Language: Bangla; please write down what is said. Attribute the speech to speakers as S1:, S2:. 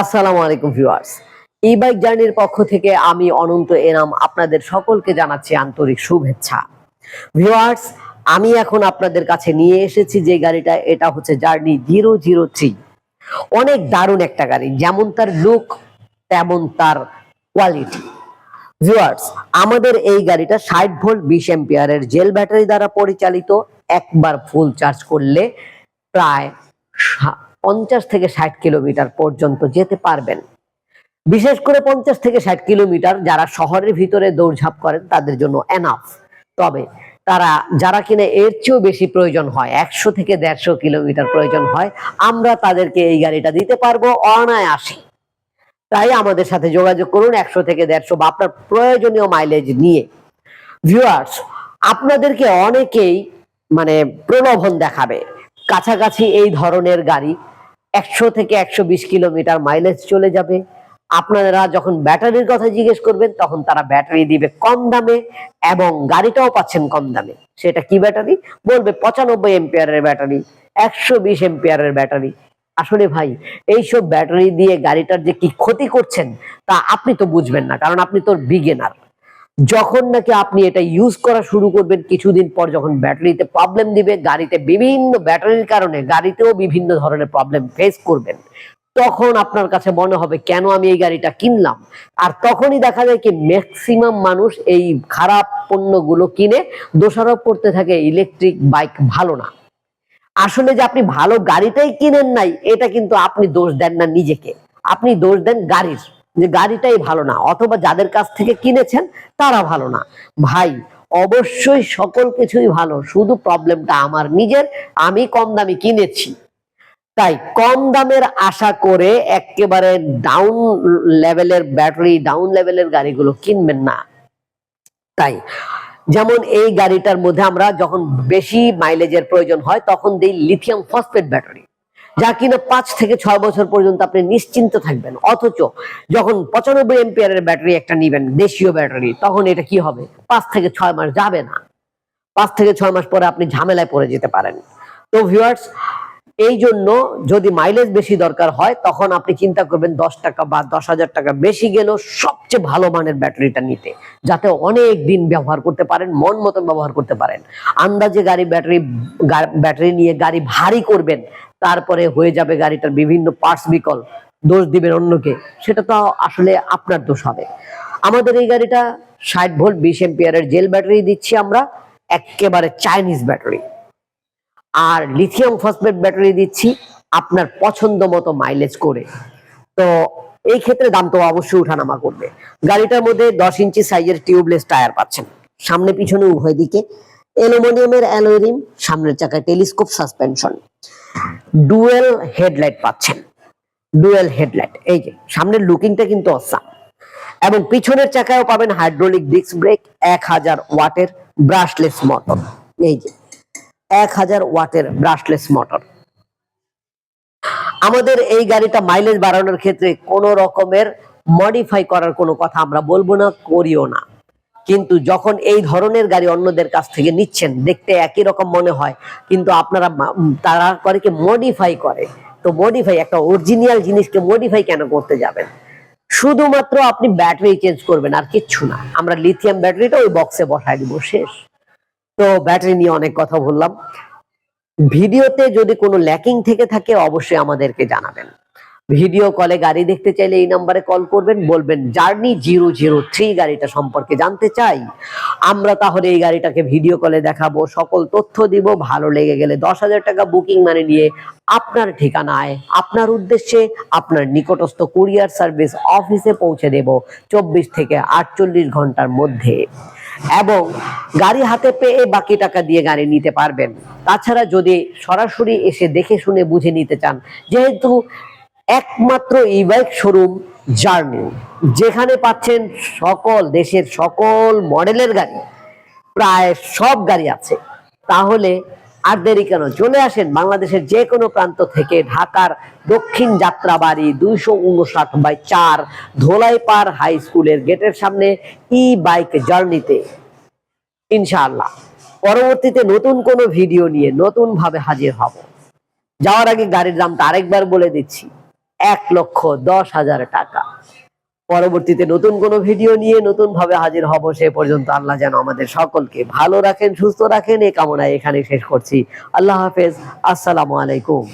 S1: আসসালামু আলাইকুম ভিউয়ার্স। ই বাইক জার্নির পক্ষ থেকে আমি অনন্ত এনাম আপনাদের সকলকে জানাচ্ছি আন্তরিক শুভেচ্ছা। ভিউয়ার্স, আমি এখন আপনাদের কাছে নিয়ে এসেছি যে গাড়িটা, এটা হচ্ছে জার্নি জিরো জিরো থ্রি অনেক দারুণ একটা গাড়ি, যেমন তার লুক তেমন তার কোয়ালিটি ভিউয়ার্স, আমাদের এই গাড়িটা ষাট ভোল্ট বিশ এম্পিয়ারের জেল ব্যাটারি দ্বারা পরিচালিত, একবার ফুল চার্জ করলে প্রায় পঞ্চাশ থেকে ষাট কিলোমিটার পর্যন্ত যেতে পারবেন। বিশেষ করে পঞ্চাশ থেকে ষাট কিলোমিটার যারা শহরের ভিতরে দৌড়ঝাঁপ করেন, তাদের জন্য এনাফ তবে তারা, যারা কিনা এর চেয়েও বেশি প্রয়োজন হয়, একশো থেকে দেড়শো কিলোমিটার প্রয়োজন হয়, আমরা তাদেরকে এই গাড়িটা দিতে পারব অনায়াসে। তাই আমাদের সাথে যোগাযোগ করুন একশো থেকে দেড়শো বা আপনার প্রয়োজনীয় মাইলেজ নিয়ে। ভিউয়ার্স আপনাদেরকে অনেকেই মানে প্রলোভন দেখাবে। কাছাকাছি এই ধরনের গাড়ি একশো থেকে একশো বিশ কিলোমিটার মাইলেজ চলে যাবে। আপনারা যখন ব্যাটারির কথা জিজ্ঞেস করবেন, তখন তারা ব্যাটারি দিবে কম দামে এবং গাড়িটাও পাচ্ছেন কম দামে। সেটা কি ব্যাটারি বলবে পঁচানব্বই এম্পিয়ারের ব্যাটারি একশো বিশ এম্পিয়ারের ব্যাটারি আসলে ভাই, এইসব ব্যাটারি দিয়ে গাড়িটার যে কি ক্ষতি করছেন, তা আপনি তো বুঝবেন না, কারণ আপনি তো বিগিনার যখন নাকি আপনি এটা ইউজ করা শুরু করবেন, কিছুদিন পর যখন ব্যাটারিতে প্রবলেম দিবে, গাড়িতে বিভিন্ন ব্যাটারির কারণে গাড়িতেও বিভিন্ন ধরনের প্রবলেম ফেস করবেন। তখন আপনার কাছে মনে হবে, কেন আমি এই গাড়িটা কিনলাম? আর তখনই দেখা যায় কি ম্যাক্সিমাম মানুষ এই খারাপ পণ্যগুলো কিনে দোষারোপ করতে থাকে ইলেকট্রিক বাইক ভালো না। আসলে যে আপনি ভালো গাড়িটাই কিনেন নাই, এটা কিন্তু আপনি দোষ দেন না নিজেকে। আপনি দোষ দেন গাড়ির। যে গাড়িটাই ভালো না, অথবা যাদের কাছ থেকে কিনেছেন তারা ভালো না। ভাই, অবশ্যই সকল কিছুই ভালো, শুধু প্রবলেমটা আমার, নিজের, আমি কম দামে কিনেছি। তাই কম দামের আশা করে একেবারে ডাউন লেভেলের ব্যাটারি ডাউন লেভেলের গাড়িগুলো কিনবেন না। তাই, যেমন এই গাড়িটার মধ্যে আমরা যখন বেশি মাইলেজের প্রয়োজন হয়, তখন দিই লিথিয়াম ফসফেট ব্যাটারি যা কিনা পাঁচ থেকে ছয় বছর পর্যন্ত আপনি নিশ্চিন্ত থাকবেন। অথচ যখন পঁচানব্বই এম্পিয়ারের ব্যাটারি একটা নিবেন, দেশীয় ব্যাটারি, তখন এটা কি হবে? পাঁচ থেকে ছয় মাস যাবে না। পাঁচ থেকে ছয় মাস পরে আপনি ঝামেলায় পড়ে যেতে পারেন। তো ভিউয়ার্স এই জন্য যদি মাইলেজ বেশি দরকার হয়, তখন আপনি চিন্তা করবেন দশ টাকা বা দশ হাজার টাকা বেশি গেলেও সবচেয়ে ভালো মানের ব্যাটারিটা নিতে, যাতে অনেক দিন ব্যবহার করতে পারেন, মন মতন ব্যবহার করতে পারেন। আন্দাজে গাড়ি ব্যাটারি ব্যাটারি নিয়ে গাড়ি ভারী করবেন, তারপরে হয়ে যাবে গাড়িটার বিভিন্ন পার্টস বিকল দোষ দিবেন অন্যকে, সেটা তো আসলে আপনার দোষ হবে। আমাদের এই গাড়িটা ষাট ভোল্ট বিশ এম্পিয়ারের জেল ব্যাটারি দিচ্ছি আমরা, একেবারে চাইনিজ ব্যাটারি আর লিথিয়াম ফসফেট ব্যাটারি দিচ্ছি আপনার পছন্দ মতো মাইলেজ করে। তো এই ক্ষেত্রে দাম তো অবশ্যই উঠানামা করবে। গাড়িটার মধ্যে দশ ইঞ্চি সাইজের টিউবলেস টায়ার পাচ্ছেন। সামনে পিছনে উভয় দিকে। অ্যালুমিনিয়ামের অ্যালয় রিম সামনের চাকায় টেলিস্কোপ সাসপেনশন ডুয়েল হেডলাইট পাচ্ছেন। ডুয়েল হেডলাইট এই যে, সামনের লুকিংটা কিন্তু অসাম এবং পিছনের চাকায়ও পাবেন হাইড্রোলিক ডিস্ক ব্রেক এক হাজার ওয়াটের ব্রাশলেস মোটর এই যে এক হাজার ওয়াটের ব্রাশলেস মোটর আমাদের এই গাড়িটা মাইলেজ বাড়ানোর ক্ষেত্রে কোনো রকমের মডিফাই করার কোনো কথা আমরা বলব না, করিও না। কিন্তু যখন এই ধরনের গাড়ি অন্যদের কাছ থেকে নিচ্ছেন, দেখতে একই রকম মনে হয়, কিন্তু আপনারা তারা করে কি মডিফাই করে? তো মডিফাই একটা অরিজিনাল জিনিসকে মডিফাই কেন করতে যাবেন? শুধুমাত্র আপনি ব্যাটারি চেঞ্জ করবেন, আর কিচ্ছু না। আমরা লিথিয়াম ব্যাটারিটা ওই বক্সে বসায় দিব, শেষ। তো ব্যাটারি নিয়ে অনেক কথা বললাম। ভিডিওতে যদি কোনো ল্যাকিং থেকে থাকে, অবশ্যই আমাদেরকে জানাবেন। ভিডিও কলে গাড়ি দেখতে চাইলে এই নাম্বারে কল করবেন, বলবেন জার্নি জিরো জিরো থ্রি গাড়িটা সম্পর্কে জানতে চাই। আমরা তাহলে এই গাড়িটাকে ভিডিও কলে দেখাবো, সকল তথ্য দিব, ভালো লেগে গেলে দশ হাজার টাকা বুকিং মানে নিয়ে আপনার ঠিকানায়, আপনার উদ্দেশ্যে আপনার নিকটস্থ কুরিয়ার সার্ভিস অফিসে পৌঁছে দেব, চব্বিশ থেকে আটচল্লিশ ঘণ্টার মধ্যে। এবং গাড়ি হাতে পেয়ে বাকি টাকা দিয়ে গাড়ি নিতে পারবেন। তাছাড়া যদি সরাসরি এসে দেখে শুনে বুঝে নিতে চান, যেহেতু একমাত্র ই বাইক শোরুম জার্নি, যেখানে পাচ্ছেন সকল দেশের সকল মডেলের গাড়ি, প্রায় সব গাড়ি আছে, তাহলে আর দেরি কেন? চলে আসেন বাংলাদেশের যে কোনো প্রান্ত থেকে ঢাকার দক্ষিণ যাত্রাবাড়ি দুইশো উনষাট বাই চার ধোলাইপাড় হাই স্কুলের গেটের সামনে ই বাইক জার্নিতে ইনশাআল্লাহ। পরবর্তীতে নতুন কোনো ভিডিও নিয়ে নতুন ভাবে হাজির হব। যাওয়ার আগে গাড়ির দামটা আরেকবার বলে দিচ্ছি, এক লক্ষ দশ হাজার টাকা। পরবর্তীতে নতুন কোনো ভিডিও নিয়ে নতুন ভাবে হাজির হব, সে পর্যন্ত আল্লাহ যেন আমাদের সকলকে ভালো রাখেন, সুস্থ রাখেন। এ কামনায় এখানে শেষ করছি। আল্লাহ হাফেজ। আসসালামু আলাইকুম।